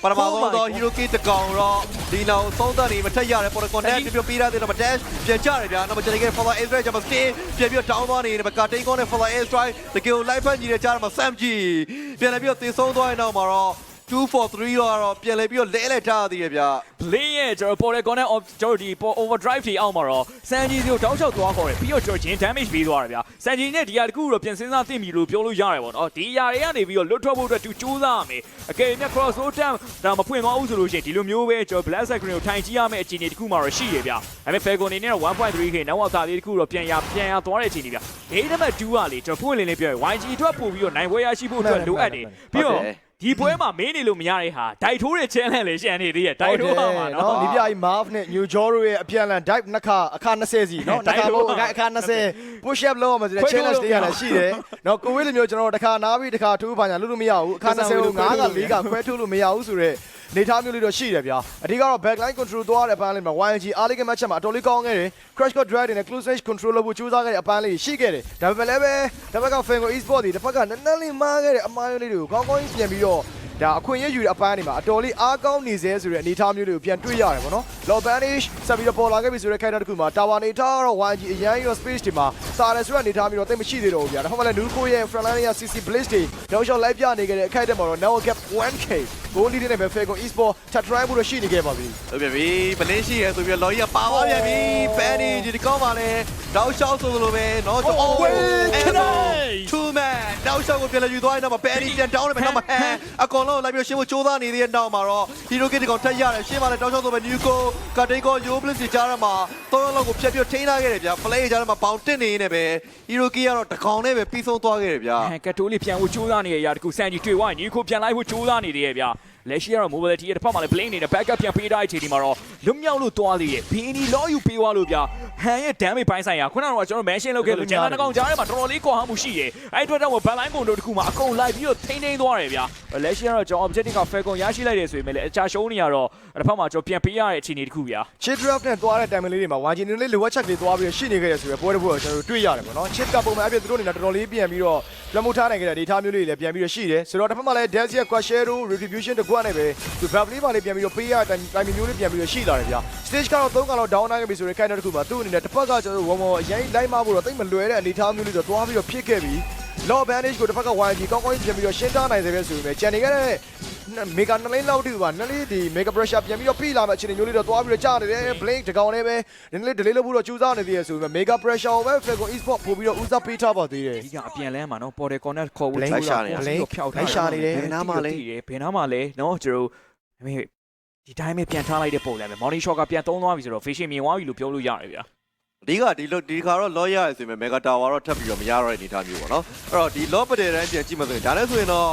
ပထမဆုံးတော့ Hiroki တကောင်တော့ ဒီနောက်သုံးသက်နေမထက်ရတဲ့ Protocol နဲ့ပြပြပေးရတဲ့တော့ dash ပြန်ကြတယ်ဗျာနောက်မှကျွန်တော်က follow air strike ကျွန်တော် stay ပြန်ပြီးတော့ down သွားနေတယ်ဗျာတိန်ကောနဲ့ follow air strike တကယ် live ဖန်ကြီးတဲ့ကြားမှာ Sam G ပြန်လည်းပြီးတော့သေဆုံးသွားရင်တော့မှာတော့ 2 for 3တော့တော့ပြန်လဲပြီးတော့လဲလဲထားသေးတယ်ဗျာ Blin ရဲ့ကျွန်တော်ပေါ်တဲ့ corner of ကျွန်တော်ဒီပေါ် overdrive တွေအောက်မှာတော့ Sanji ကိုတောက်လျှောက်သွားခေါ်တယ်ပြီးတော့ကျွန်တော်ဂျင် damage ပေးသွားတယ်ဗျာ Sanji နဲ့ဒီဟာတခုတော့ပြန်စဉ်းစားသိပြီလို့ပြောလို့ရတယ်ပေါ့နော်ဒီຢာတွေကနေပြီးတော့လွတ်ထွက်ဖို့အတွက်သူစူးစမ်းရမယ်အကယ်၍ cross road time ဒါမဖွင့်သွားဘူးဆိုလို့ရှိရင်ဒီလိုမျိုးပဲကျွန်တော် black screen ကိုထိုင်ကြည့်ရမယ့်အခြေအနေတခုမှတော့ရှိရဗျာဒါပေမဲ့ Falcon အနေနဲ့တော့ 1.3k နောက်ဝါသားလေးတခုတော့ပြန်ရပြန်ရသွားတဲ့အခြေအနေဗျာ game number 2ကလေကျွန်တော်ဖွင့်လင်းလေးပြောရင် YG အတွက်ပို့ပြီးတော့နိုင်ပွဲရရှိဖို့အတွက်လိုအပ်တယ်ပြီးတော့ ဒီပွဲမှာမင်းနေလို့မရတဲ့ဟာဒိုက်ထိုးတဲ့ challenge လေးရှန်နေသေးရဲ့ဒိုက်ထိုးပါမှာနော်ဒီပြကြီး Marv နဲ့ New Joro ရဲ့အပြန်အလှန် dive နှစ်ခါအခါ20စီနော်နှစ်ခါကိုအခါ20 push up လုပ်ရမှာဆိုတဲ့ challenge တွေကလည်းရှိတယ်နော်ကိုဝေးလိုမျိုးကျွန်တော်တို့တစ်ခါနားပြီးတစ်ခါထိုးပါညာလုပ်လို့မရဘူးအခါ20ကို9က4ကခွဲထိုးလို့မရဘူးဆိုတော့ နေသားမျိုးလေးတော့ရှိတယ်ဗျာအဓိကတော့ backline control သွားတဲ့အပန်းလေးမှာ YG အားလေးကမှတ်ချက်မှာအတော်လေးကောင်းခဲ့တယ် crash code drag တွေနဲ့ close range control လုပ်ဖို့ကြိုးစားခဲ့တဲ့အပန်းလေးရှိခဲ့တယ်ဒါပေမဲ့လည်းပဲတစ်ဖက်က Fango Esports ဒီတစ်ဖက်ကနည်းနည်းလေးမားခဲ့တဲ့အမားလေးတွေကိုကောင်းကောင်းကြီးပြန်ပြီးတော့ဒါအခွင့်အရေးယူတဲ့အပန်းတွေမှာအတော်လေးအားကောင်းနေစေဆိုတဲ့အနေအထားမျိုးတွေကိုပြန်တွေ့ရတယ်ပေါ့နော် low banish ဆက်ပြီးတော့ပေါ်လာခဲ့ပြီဆိုတဲ့ခိုင်တာတစ်ခုမှာ tower နေထားတော့ YG အရန်ရော space တွေမှာစာရဲဆိုတဲ့အနေအထားမျိုးတော့တိတ်မရှိသေးတော့ဘူးဗျာဒါမှမဟုတ်လည်း Nuko ရဲ့ frontline ရဲ့ CC Blaze တွေတော့ရှောက်လိုက်ပြနေခဲ့တဲ့အခိုက်အတန့်မှာတော့ now gap 1k goal lead နဲ့ပဲ Falcon Esport ထပ် try ဖို့တော့ရှိနေခဲ့ပါပြီ ဟုတ်ပြီပြီပလင်းရှိရဲဆိုပြီးတော့လော်ကြီးကပါသွားပြန်ပြီပန်နီဒီကောင်းပါလေတောက်လျှောက်ဆိုလိုပဲเนาะ Oh, wait, two man တောက်လျှောက်ကိုပြန်လဲယူသွားရင်တော့ပန်နီပြန်တောင်းတယ်ပဲတော့မဟန်အကောင်လုံးလိုက်ပြီးရှင်းဖို့ကြိုးစားနေတဲ့နောက်မှာတော့ဟီရိုကစ်ဒီကောင်ထက်ရတယ်ရှင်းပါလေတောက်လျှောက်ဆိုပဲနျူကိုကတိတ်ကိုယိုဘလစ်စီကြားရမှာသုံးလောက်ကိုဖြတ်ပြီးထိန်းထားခဲ့တယ်ဗျာ play ကြားရမှာဘောင်တက်နေနေပဲဟီရိုကီကတော့တကောင်နဲ့ပဲပြီးဆုံးသွားခဲ့တယ်ဗျာ ဟန်ကတိုးလေးပြန်ဖို့ကြိုးစားနေရတဲ့တကူစန်ကြီးတွေ့ဝိုင်းညီကိုပြန်လိုက်ဖို့ကြိုးစားနေတယ်ဗျာ လက်ရှိကတော့ mobility ရဲ့တစ်ဖက်မှာလည်း blame နေတဲ့ backup ပြန်ပေးထားတဲ့အချိန်ဒီမှာတော့လွတ်မြောက်လို့သွားသေးတယ်ဘင်းဒီလောယူပေးသွားလို့ဗျာဟန်ရဲ့ damage ပိုင်းဆိုင်ရာခုနကတော့ကျွန်တော် mention လုပ်ခဲ့လို့ဂျန်နာတကောင်ကြားထဲမှာတော်တော်လေးကွာဟမှုရှိတယ်အဲ့အတွက်တော့ backline ပုံတို့တခုမှာအကုန်လိုက်ပြီးတော့ထိန်းထိန်းသွားတယ်ဗျာလက်ရှိကတော့ကျွန်တော် objective က falcon ရရှိလိုက်တယ်ဆိုပေမဲ့လည်းအချာရှုံးနေရတော့တစ်ဖက်မှာကျွန်တော်ပြန်ပေးရတဲ့အခြေအနေတခုဗျာ chip draft နဲ့သွားတဲ့ time လေးတွေမှာ YG နေလေးလိုအပ်ချက်တွေသွားပြီးတော့ရှိနေခဲ့ရဆိုရယ်ပွဲတစ်ပွဲကိုကျွန်တော်တို့တွေ့ရတယ်ပေါ့နော် chip ကပုံမှန်အပြည့်သူတို့နေတာတော်တော်လေးပြန်ပြီးတော့လွှမ်းမိုးထားနိုင်ခဲ့တဲ့ data မျိုးလေးတွေလည်းပြန်ပြီးတော့ရှိတယ်ဆိုတော့တစ်ဖက်မှာလည်း Dash ရဲ့ Quashero retribution တကွနဲ့ပဲသူ Bab လေးပါလေးပြန်ပြီးတော့ပေးရတဲ့ time မျိုးလေးပြန်ပြီးတော့ရှိလာတယ်ဗျာ stage ကတော့3ကောင်လောက် down နိုင်ခဲ့ပြီဆိုတဲ့ kind တစ်ခုမှာသူ့အနေနဲ့တစ်ဖက်ကကျွန်တော်တို့ဝမောအရင်လိုက်မဖို့တော့တိတ်မလွယ်တဲ့အနေအထားမျိုးလေးတော့တွားပြီးတော့ဖြစ်ခဲ့ပြီ low advantage ကိုတစ်ဖက်က YG ကောင်းကောင်းကြီးပြန်ပြီးတော့ရှင်းထားနိုင်သေးပဲဆိုပေမဲ့ကြံနေခဲ့တဲ့မေဂါနလေးလောက်တူပါနလေးဒီ mega pressure ပြန်ပြီးတော့ပြလာမယ့်အခြေအနေမျိုးလေးတော့သွားပြီးတော့ကြာနေတယ် blink တကောင်လေးပဲနည်းနည်း delay လုပ်ဖို့တော့ကြိုးစားနေသေးရဆိုပေမဲ့ mega pressure ကိုပဲ Falcon Esport ပို့ပြီးတော့ဦးစားပေးထားပါသေးတယ်ဒီကအပြန်လဲမှာနော်ပေါ်တယ် connect ခေါ်ဖို့ Blink ကြိုးစားတယ် Blink ဖြောက်ထားလိုက်ရှာနေတယ်ဘယ်နားမှာလဲဘယ်နားမှာလဲနော်ကျွန်တော်အမေဒီတိုင်းပဲပြန်ထားလိုက်တဲ့ပုံလဲမယ် morning shot ကပြန်သုံးသွားပြီဆိုတော့ vision မြင်သွားပြီလို့ပြောလို့ရတယ်ဗျာ အဓိကဒီလိုဒီခါတော့ lawyer ရယ်ဆိုပေမဲ့ mega tower တော့ထပ်ပြီးတော့မရတော့တဲ့အနေအထားမျိုးပေါ့နော်အဲ့တော့ဒီ law battle တန်းပြန်ကြည့်မှဆိုရင်ဒါလည်းဆိုရင်တော့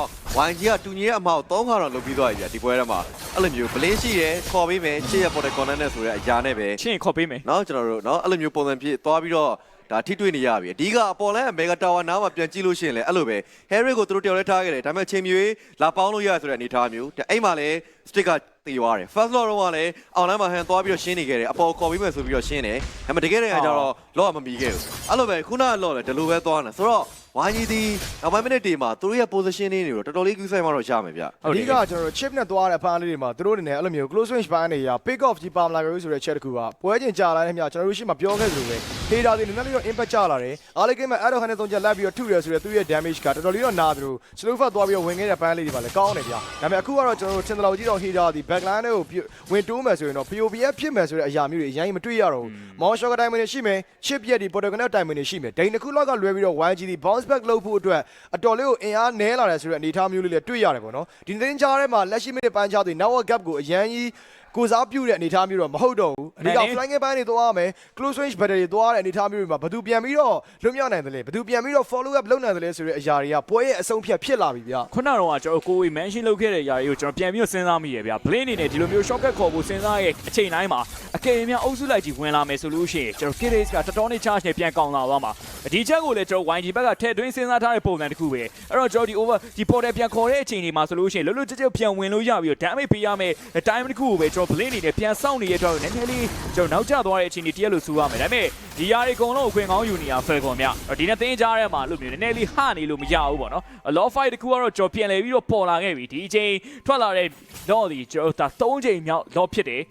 YG ကတူညီရဲ့အမောက်၃ခါတော့လုပ်ပြီးသွားပြီဒီပွဲထဲမှာအဲ့လိုမျိုး blink ရှိရယ်ခေါ်ပေးမယ်ရှေ့ရ portal corner နဲ့ဆိုတဲ့အရာနဲ့ပဲချင်းခေါ်ပေးမယ်နော်ကျွန်တော်တို့နော်အဲ့လိုမျိုးပုံစံဖြစ်သွားပြီးတော့ဒါထိတွေ့နေရပြီအဓိကအပေါ်လဲမေဂါတာဝါနားမှာပြန်ကြည့်လို့ရှိရင်လည်းအဲ့လိုပဲ Harry ကိုသူတို့တယောက်တည်းထားခဲ့တယ်ဒါပေမဲ့ချိန်မြွေလာပေါင်းလို့ရဆိုတဲ့အနေအထားမျိုးအဲ့မှာလည်း stick က တေသွားတယ် first law တော့ကလည်း online မှာဟန်သွားပြီးတော့ရှင်းနေခဲ့တယ်အပေါ်ခေါ်ပြီးမယ်ဆိုပြီးတော့ရှင်းတယ်ဒါပေမဲ့တကယ်တည်းကကျတော့ law ကမမီခဲ့ဘူးအဲ့လိုပဲခုနက law လည်းဒီလိုပဲသွားနေဆိုတော့ ဝိုင်းကြီးဒီနောက်ပိုင်းမိနစ်တွေမှာသူတို့ရဲ့ position လေးတွေတော့တော်တော်လေးကူးဆိုင်မှတော့ရမယ်ဗျအဓိကကျွန်တော်တို့ chip နဲ့သွားတဲ့အဖားလေးတွေမှာသူတို့အနေနဲ့အဲ့လိုမျိုး close range ပိုင်းတွေရ pick off ကြီးပါမလာခဲ့ဘူးဆိုတဲ့ chat တစ်ခုကပွဲချင်းကြာလာတဲ့မြကျွန်တော်တို့ရှိမှပြောခဲ့သလိုပဲ hater တွေနည်းနည်းလေးတော့ impact ကျလာတယ်အားလေးကိမဲ့အဲ့တော့ခနဲ့သုံးချက်လက်ပြီးတော့ထုရဆိုတဲ့သူ့ရဲ့ damage ကတော်တော်လေးတော့နာသလို slow fast သွားပြီးတော့ဝင်ခဲ့တဲ့ပန်းလေးတွေပါလေကောင်းတယ်ဗျာဒါပေမဲ့အခုကတော့ကျွန်တော်တို့ထင်တယ်လို့ကြီးတော့ hater ဒီ backline တွေကိုဝင်တိုးမယ်ဆိုရင်တော့ POVF ဖြစ်မယ်ဆိုတဲ့အရာမျိုးတွေအရင်မတွေ့ရတော့ဘူး mouse shot တိုင်းမင်းရှိမယ် chip ရက်ဒီ protocol တိုင်းမင်းရှိမယ်ဒိန်တစ်ခုလောက်ကလွဲပြီးတော့ YG ဒီ bounce back လုပ်ဖို့အတွက်အတော်လေးကိုအင်အားနည်းလာတယ်ဆိုတဲ့အနေအထားမျိုးလေးလည်းတွေ့ရတယ်ပေါ့နော်ဒီသတင်းကြားထဲမှာလက်ရှိမိနစ်ပိုင်းခြားသူ network gap ကိုအရန်ကြီး ကိုစားပြုတဲ့အနေအထားမျိုးတော့မဟုတ်တော့ဘူးအဓိက flying ပိုင်းတွေသွားရမယ် close range battery တွေသွားရတဲ့အနေအထားမျိုးတွေမှာဘယ်သူပြန်ပြီးတော့လွတ်မြောက်နိုင်တယ်လဲဘယ်သူပြန်ပြီးတော့ follow up လုပ်နိုင်တယ်လဲဆိုတဲ့အရာတွေကပွဲရဲ့အဆုံးဖြတ်ဖြစ်လာပြီဗျာခုနကတော့ကျွန်တော်ကိုဝေ mention လုပ်ခဲ့တဲ့ຢာတွေကိုကျွန်တော်ပြန်ပြီးတော့စဉ်းစားမိရဗျာ blink အနေနဲ့ဒီလိုမျိုး shortcut ခေါ်ဖို့စဉ်းစားရဲ့အချိန်တိုင်းမှာအကယ်၍များအုပ်စုလိုက်ကြီးဝင်လာမယ်ဆိုလို့ရှိရင်ကျွန်တော် Kiris ကတော်တော်နဲ့ charge နဲ့ပြန်ကောင်းလာသွားမှာဒီချက်ကိုလည်းကျွန်တော် YG ဘက်ကထည့်သွင်းစဉ်းစားထားတဲ့ပုံစံတစ်ခုပဲအဲ့တော့ကျွန်တော်ဒီ over ဒီ portal ပြန်ခေါ်တဲ့အချိန်ဒီမှာဆိုလို့ရှိရင်လွတ်လွတ်ကျွတ်ကျွတ်ပြန်ဝင်လို့ရပြီးတော့ damage ပေးရမယ် time တစ်ခုကိုပဲကျွန်တော် blink အနေနဲ့ပြန်စောင့်နေတဲ့အတွက်နည်းနည်းလေးကျွန်တော်နောက်ကျသွားတဲ့အချိန်ဒီတရက်လို့ဆိုရမယ်ဒါပေမဲ့ဒီຢာတွေအကုန်လုံးအခွင့်ကောင်းယူနေရ Falcon မြဒီနေ့တင်းကြားထဲမှာလို့မျိုးနည်းနည်းလေးဟနေလို့မရဘူးပေါ့နော် law fight တစ်ခုကတော့ကျွန်တော်ပြန်လဲပြီးတော့ပေါ်လာခဲ့ပြီဒီအချိန်ထွက်လာတဲ့ law ဒီကျွန်တော်ဒါ၃ချိန်မြောက် law ဖြစ်တယ်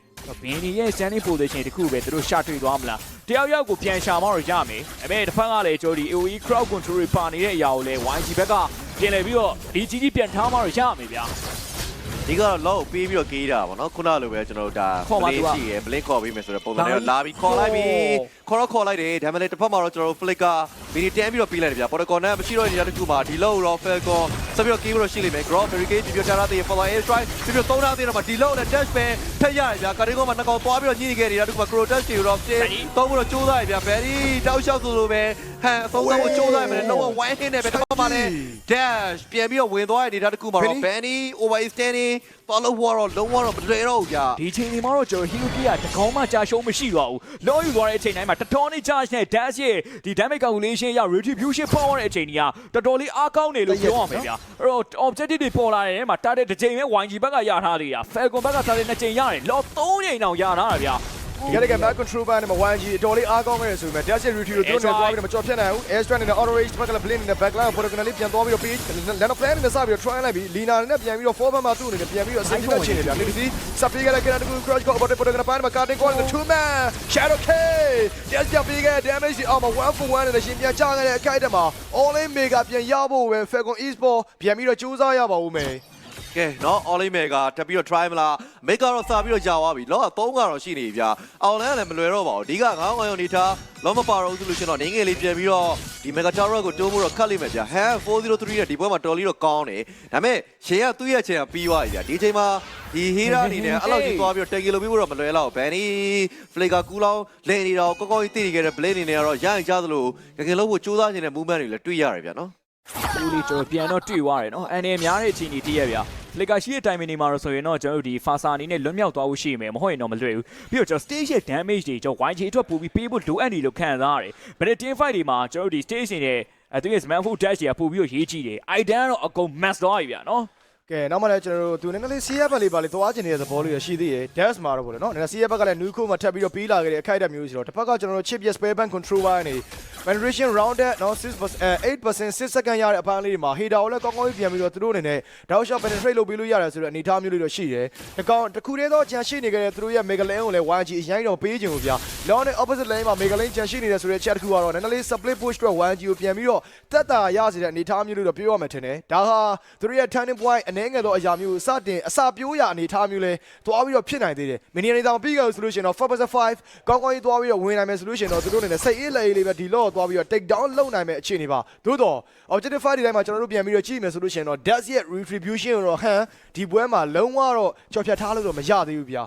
ဘင်းဒီရဲ့ standing position တခုပဲသူတို့ရှာတွေ့သွားမလားတယောက်ယောက်ကိုပြန်ရှာမှတော့ရမယ်အဲမဲ့တစ်ဖက်ကလည်းကျွန်တော်ဒီ AOE crowd control တွေပါနေတဲ့အရာကိုလည်း YG ဘက်ကပြန်လဲပြီးတော့ဒီကြီးကြီးပြန်ထားမှတော့ရမယ်ဗျာ ဒီကတော့ law ကိုပေးပြီးတော့ကေးတာပေါ့နော်ခုနလိုပဲကျွန်တော်တို့ဒါ ခေါ်ပါ blink သူကရှိရယ် blink ခေါ်ပြီးမယ်ဆိုတော့ပုံစံနဲ့လာတော့လာပြီးခေါ်လိုက်ပြီโอ้ ခေါ်တော့ခေါ်လိုက်တယ်ဒါပေမဲ့လည်းတစ်ဖက်မှာတော့ကျွန်တော်တို့ flick ကမီနီတန်းပြီးတော့ပေးလိုက်တယ်ဗျာ protocol နဲ့မရှိတော့တဲ့နေရာတစ်ခုမှာဒီလောက်တော့ falcon ဆက်ပြီးတော့ game တော့ရှိလိမ့်မယ် ground barricade ပြပြထားတဲ့ follow air strike ပြပြသုံးထားတဲ့တော့မှာဒီလောက်နဲ့ dash ပဲထက်ရတယ်ဗျာကာတင်ကောမှာနှစ်ကောင်သွားပြီးတော့ညှိနေခဲ့နေတာတစ်ခုမှာ crow dash တွေတော့ပြသုံးပြီးတော့ကြိုးစားရဗျာ very တောက်လျှောက်ဆိုလိုပဲဟန်အဆုံးသတ်ဖို့ကြိုးစားရမယ်လုံးဝ one hit နဲ့ပဲတစ်ဖက်မှာလည်း dash ပြန်ပြီးတော့ဝင်သွားတဲ့နေတာတစ်ခုမှာတော့ Benny overextending follow ဝါတော့လုံးဝတော့မလွယ်တော့ဘူးဗျာဒီချိန်ဒီမှာတော့ကျွန်တော် Hiroki ကတကောင်းမှကြာရှုံးမရှိတော့ဘူးလောယူသွားတဲ့အချိန်တိုင်းမှာတတော်နဲ့ charge နဲ့ dash ရဲ့ဒီ damage calculation ရ retribution power တဲ့အချိန်ကြီးကတော်တော်လေးအားကောင်းတယ်လို့ပြောရမယ်ဗျာအဲ့တော့ objective တွေပေါ်လာတဲ့နေရာမှာ target တစ်ချိန်ပဲ YG ဘက်ကရထားသေးတာ Falcon ဘက်က target နှစ်ချိန်ရတယ်လော3ချိန်တောင်ရထားတာဗျာ ဒီကနေ့က back control ဘန်နဲ့ 1G အတော်လေးအားကောင်းခဲ့ရဆိုပေမဲ့ dash routine ကိုသူတို့နဲ့သွားပြီးတော့မကြော်ဖြတ်နိုင်ဘူး air strike နဲ့ auto rage ဘက်ကလည်း blink နဲ့ back line ပေါ်ကနေလေးပြန်သွားပြီးတော့ page land of plan နဲ့စပြီးတော့ try လိုက်ပြီး lina နဲ့ပြန်ပြီးတော့ forward မှာသူ့အနေနဲ့ပြန်ပြီးတော့ safety နဲ့ချင်နေပြန်ဒီစီ safety ကလည်း can do crush ကို about ပေါ်ကနေပိုင်းမှာ cutting call နဲ့ two man shadow k dash ပြန်ပြီးခဲ့ damage အောက်မှာ1 for 1နဲ့ရှင်ပြန်ချခဲ့တဲ့အခိုက်အတန့်မှာ all in mega ပြန်ရဖို့ပဲ falcon esport ပြန်ပြီးတော့ကြိုးစားရပါဦးမယ် ကဲနော်အော်လိမေကတက်ပြီးတော့ try မလားမေကတော့စာပြီးတော့ကြာသွားပြီလောက3ကတော့ရှိနေပြီဗျာအောင်လန်းကလည်းမလွယ်တော့ပါဘူးဒီကငောင်းငောင်းနေထားလောမပါတော့ဘူးဆိုလို့ရှိရင်တော့နေငယ်လေးပြန်ပြီးတော့ဒီ mega tower ကိုတိုးမှုတော့ခတ်လိမ့်မယ်ဗျာ hand 403ရဲ့ဒီပွဲမှာတော်လီတော့ကောင်းတယ်ဒါပေမဲ့ရှေ့ကသူ့ရဲ့ချိန်ကပြီးသွားပြီဗျာဒီချိန်မှာဒီဟီရာအနေနဲ့အဲ့လောက်ကြီးသွားပြီးတော့တက်ကီလိုပြီးတော့မလွယ်တော့ဘန်နီဖလေကာကူလောင်းလည်နေတော့ကောကောကြီးတည်နေခဲ့တဲ့ blade အနေနဲ့ကတော့ရရင်ကြသလိုငငယ်လုံးကိုစူးစမ်းနေတဲ့ movement တွေလည်းတွေ့ရတယ်ဗျာနော်ဦးလေးကျွန်တော်ပြန်တော့တွေ့သွားတယ်နော်အန်နေများတဲ့အချိန်ကြီးတည့်ရဗျာ လေကာရှိတဲ့ time နေမှာတော့ဆိုရင်တော့ကျွန်တော်တို့ဒီ Fasa အနေနဲ့လွတ်မြောက်သွားဖို့ရှိမယ်မဟုတ်ရင်တော့မလွယ်ဘူးပြီးတော့ကျွန်တော် stage ရဲ့ damage တွေကျွန်တော် YG အတွက်ပို့ပြီးပေးဖို့လိုအပ်နေလို့ခံစားရတယ်ဗလက်တင် fight တွေမှာကျွန်တော်တို့ဒီ stage တွေနဲ့အဲသူရဲ့ Smanful dash တွေကပို့ပြီးတော့ရေးကြည့်တယ် item ကတော့အကုန် mass သွားပြီဗျာနော် ကဲနောက်မှလည်းကျွန်တော်တို့သူနည်းနည်းလေး CF ဘက်လေးပါလေးသွားကျင်နေတဲ့သဘောလေးရရှိသေးတယ် dash မှာတော့ဗောလေနော်နည်းနည်း CF ဘက်ကလည်း new code မှာထပ်ပြီးတော့ပြီးလာခဲ့တဲ့အခိုက်အတန့်မျိုးဆိုတော့တစ်ဖက်ကကျွန်တော်တို့ chip ရဲ့ spare band controller နဲ့ penetration rounded နော်6% 8% 6 second ရတဲ့အပိုင်းလေးတွေမှာ header ကိုလည်းကောင်းကောင်းကြီးပြန်ပြီးတော့သူတို့အနေနဲ့ down shot penetrate လုပ်ပြီးလို့ရတယ်ဆိုတော့အနေအထားမျိုးလေးတော့ရှိတယ်တကောင်တစ်ခုတည်းသောကြံရှိနေခဲ့တဲ့သူတို့ရဲ့ mega lane ကိုလည်း YG အရင်တော့ပေးခြင်းကိုဗျာ long နဲ့ opposite lane မှာ mega lane ကြံရှိနေတဲ့ဆိုတဲ့ chat တစ်ခုကတော့နည်းနည်းလေး split push အတွက် YG ကိုပြန်ပြီးတော့တက်တာရစေတဲ့အနေအထားမျိုးလေးတော့ပြောရမယ်ထင်တယ်ဒါဟာသူတို့ရဲ့ turning point အနေငယ်သောအရာမျိုးကိုစတင်အစာပြိုးရအနေအထားမျိုးလဲသွားပြီးတော့ဖြစ်နိုင်သေးတယ်မီနီယန်နေတောင်ပြီးကြလို့ဆိုလို့ရှိရင်တော့4.5ကောင်းကောင်းကြီးသွားပြီးတော့ဝင်နိုင်မယ်ဆိုလို့ရှိရင်တော့သူတို့အနေနဲ့စိတ်အေးလက်အေးလေးပဲဒီလော့သွားပြီးတော့ take down လုပ်နိုင်မယ်အခြေအနေပါသို့တော့ objective fight ဒီတိုင်းမှာကျွန်တော်တို့ပြန်ပြီးတော့ကြည့်မယ်ဆိုလို့ရှိရင်တော့ dash ရဲ့ retribution ကိုတော့ဟန်ဒီပွဲမှာလုံးဝတော့ကြော်ဖြတ်ထားလို့တော့မရသေးဘူးဗျာ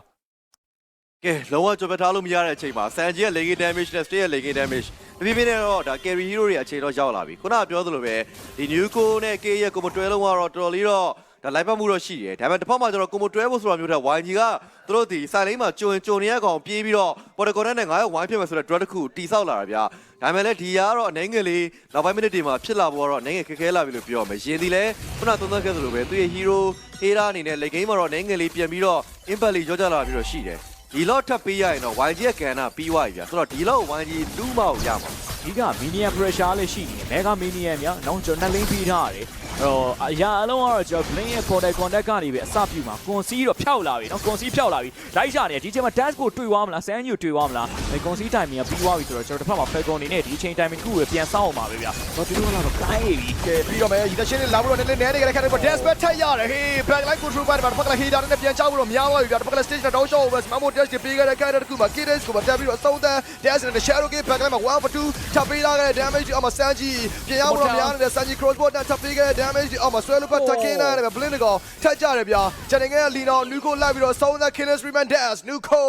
ကဲလုံးဝကြော်ပြထားလို့မရတဲ့အချိန်မှာဆန်ဂျီရဲ့ legging damage နဲ့ stay ရဲ့ legging damage တပြည့်ပြည့်နဲ့တော့ဒါ carry hero တွေအချိန်တော့ရောက်လာပြီခုနကပြောသလိုပဲဒီ new co နဲ့ k ရဲ့ combo တွဲလုံးကတော့တော်တော်လေးတော့ ဒါလိုက်ပတ်မှုတော့ရှိတယ်ဒါပေမဲ့တစ်ဖက်မှာကျတော့ combo တွဲဖို့ဆိုတာမျိုးတဲ့ YG ကသူတို့ဒီဆိုင်လိမ့်မှာကြုံကြုံနေရကောင်ပြေးပြီးတော့ protocol နဲ့9ရောက်ဝိုင်းဖြစ်မယ်ဆိုတဲ့ drug တစ်ခုတိဆောက်လာတာဗျာဒါပေမဲ့လည်းဒီရကတော့အနေငယ်လေးနောက်ပိုင်းမိနစ်တွေမှာဖြစ်လာဖို့ကတော့အနေငယ်ခက်ခဲလာပြီလို့ပြောရမယ်ရင်ဒီလဲခုနသုံးသပ်ခဲ့သလိုပဲသူရဲ့ hero hero အနေနဲ့ late game မှာတော့အနေငယ်လေးပြန်ပြီးတော့ impact လေးကြောကြလာပြီးတော့ရှိတယ်ဒီလော့ထပ်ပေးရရင်တော့ YG ရဲ့ကန်နာပြီးသွားပြီဗျာဆိုတော့ဒီလော့ YG လူးမအောင်ရမှာဒီက minion pressure လည်းရှိနေတယ် mega minion များနောက်ကျွန်တော်နှစ်လင်းပြီးထားရတယ်အဲ့ တော့အရာအလုံးကတော့ကျွန်တော် blink ရဲ့ contact contact ကနေပဲအစပြုမှာ conceal တော့ဖြောက်လာပြီနော် conceal ဖြောက်လာပြီလိုက်ရှာနေဒီချိန်မှာ dash ကိုတွေ့သွားမလားဆန်းကြီးကိုတွေ့သွားမလားအဲ conceal timing ကပြီးသွားပြီဆိုတော့ကျွန်တော်တစ်ဖက်မှာ falcon နေနဲ့ဒီချိန် timing တစ်ခုကိုပြန်စောင့်အောင်ပါပဲဗျာတော့ဒီလိုကတော့ကိုင်းပြီကဲပြီးတော့မယ်ရည်တရှင်းလေးလာပြီးတော့နည်းနည်းနဲနေကြတဲ့ခါတွေမှာ dash back ထက်ရတယ်ဟေး back line control ပါဒီမှာတစ်ဖက်ကလည်း header နဲ့ပြန်ချဖို့တော့များသွားပြီဗျာတစ်ဖက်ကလည်း stage နဲ့ down shot over mamo dash တွေပေးခဲ့တဲ့ခါတွေတခုမှာ kids ကိုတက်ပြီးတော့အဆုံးသန်း dash နဲ့ shadow game back line မှာ1 for 2ထပ်ပေးလာခဲ့တဲ့ damage အောက်မှာ sanji ပြန်ရဖို့တော့များနေတဲ့ sanji crossbow နဲ့ထပ်ပေးခဲ့တဲ့ damage အောက်မှာဆွဲလို့ပတ် takin နဲ့ blink ကောင်ထက်ကြတယ်ဗျာဂျန်နေငယ်ကလီနော nuko လိုက်ပြီးတော့ဆုံးသန်း killers remand dash nuko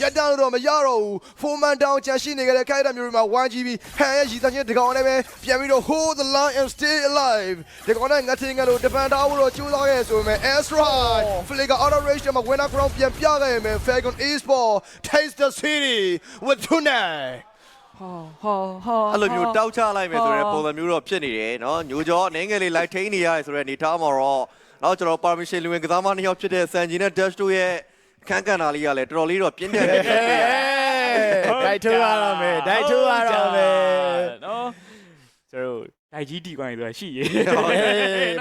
ရက်တောင်းတော့မရတော့ဘူး four man down ချန်ရှိနေကြတဲ့ခါတွေမျိုးတွေမှာ 1GB ဟန်ရဲ့ရည်သားချင်းဒီကောင်နဲ့ပဲပြန်ပြီးတော့ hold the line and stay alive ဒီကောင်နဲ့ငတ်တင်ငယ်လို့တပန်တာဖို့တော့ကြိုးစားခဲ့ဆိုပေမဲ့ Astride Flicker auto race မှာ winner crown ပြန်ပြခဲ့ရမယ် Falcon Esport taste the city with tonight ဟောဟောဟောအဲ့လိုမျိုးတောက်ချလိုက်မယ်ဆိုတဲ့ပုံစံမျိုးတော့ဖြစ်နေတယ်နော်ညိုကျော်အနေငယ်လေးလိုက်ထိန်နေရတယ်ဆိုတဲ့အနေထားမှာတော့နောက်ကျွန်တော် permission လူဝင်ကစားမနှစ်ယောက်ဖြစ်တဲ့စန်ဂျီနဲ့ dash တို့ရဲ့ခန်းကန်တာလေးကလည်းတော်တော်လေးတော့ပြင်းပြနေတယ်ဒိုက်ထိုးရတော့မယ်ဒိုက်ထိုးရတော့မယ်နော်ကျွန်တော်ဒိုက်ကြီးတီကွိုင်းဆိုတာရှိရေ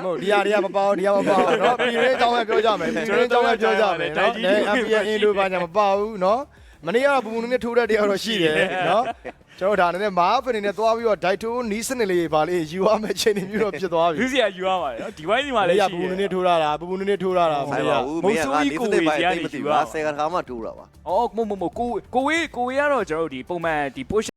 မဟုတ်ဒီဟာတွေကမပေါအောင်ဒီဟာမပေါအောင်နော်ပြည်ရေးအကြောင်းပဲပြောကြမယ်ပြည်ရေးအကြောင်းပဲပြောကြမယ်နော် NBA အင်ဒိုဘာညာမပေါဘူးနော် မနေ့ကဘူမူနဲ့ထိုးတဲ့တရားတော့ရှိတယ်နော်ကျွန်တော်ဒါနဲ့မားဖင်နေနဲ့သွားပြီးတော့ဒိုက်ထိုးနီးစနစ်လေးပါလေယူရမယ့်ချိန်နေပြီးတော့ဖြစ်သွားပြီလူစရာယူရပါတယ်နော်ဒီဘိုင်းဒီမှာလည်းရှိတယ်ဘူမူနဲ့ထိုးရတာဘူမူနဲ့ထိုးရတာမဟုတ်ပါဘူးမင်းကနီးစနစ်ပါတိမသိဘူးငါဆယ်ခါမှထိုးတာပါအော်မဟုတ်မဟုတ်ကိုကိုဝေးကိုဝေးကတော့ကျွန်တော်တို့ဒီပုံမှန်ဒီ push